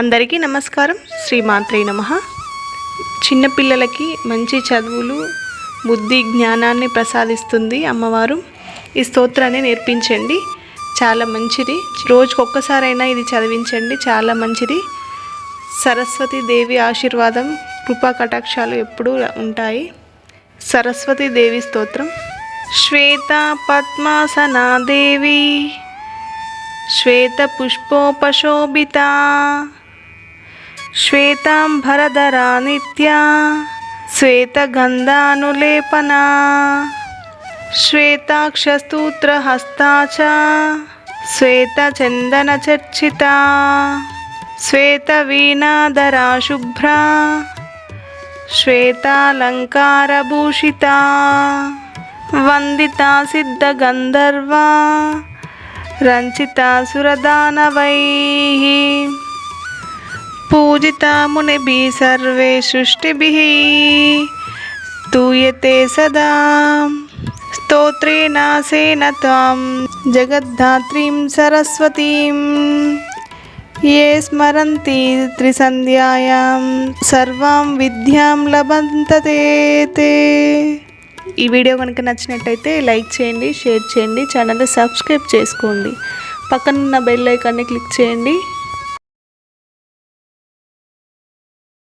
అందరికీ నమస్కారం శ్రీమాత్రే నమ చిన్నపిల్లలకి మంచి చదువులు బుద్ధి జ్ఞానాన్ని ప్రసాదిస్తుంది అమ్మవారు ఈ స్తోత్రాన్ని నేర్పించండి చాలా మంచిది రోజుకు ఒక్కసారైనా ఇది చదివించండి చాలా మంచిది సరస్వతి దేవి ఆశీర్వాదం కృపా కటాక్షాలు ఎప్పుడూ ఉంటాయి సరస్వతి దేవి స్తోత్రం శ్వేత పద్మాసనా దేవి श्वेतपुष्पोपशोभिता శ్వేతాంబరధరా నిత్యా శ్వేతగంధానులేపనా శ్వేతాక్షస్తూత్రహస్తా చ శ్వేతచందనచర్చితా శ్వేతవీణాధరా శుభ్రా శ్వేతాలంకారభూషితా వందితా సిద్ధగంధర్వా రంచితా సురదానవై పూజితా సర్వే సృష్టిభి. స్తూయతే సదా. స్తోత్రేణాసేన తాం జగద్ధాత్రీం సరస్వతీం. ఏ స్మరంతి త్రిసంధ్యాయాం సర్వాం విద్యాం లభంతతే ఈ వీడియో కనుక నచ్చినట్టయితే లైక్ చేయండి షేర్ చేయండి ఛానల్ సబ్స్క్రైబ్ చేసుకోండి. పక్కనున్న బెల్ ఐకాన్ని క్లిక్ చేయండి.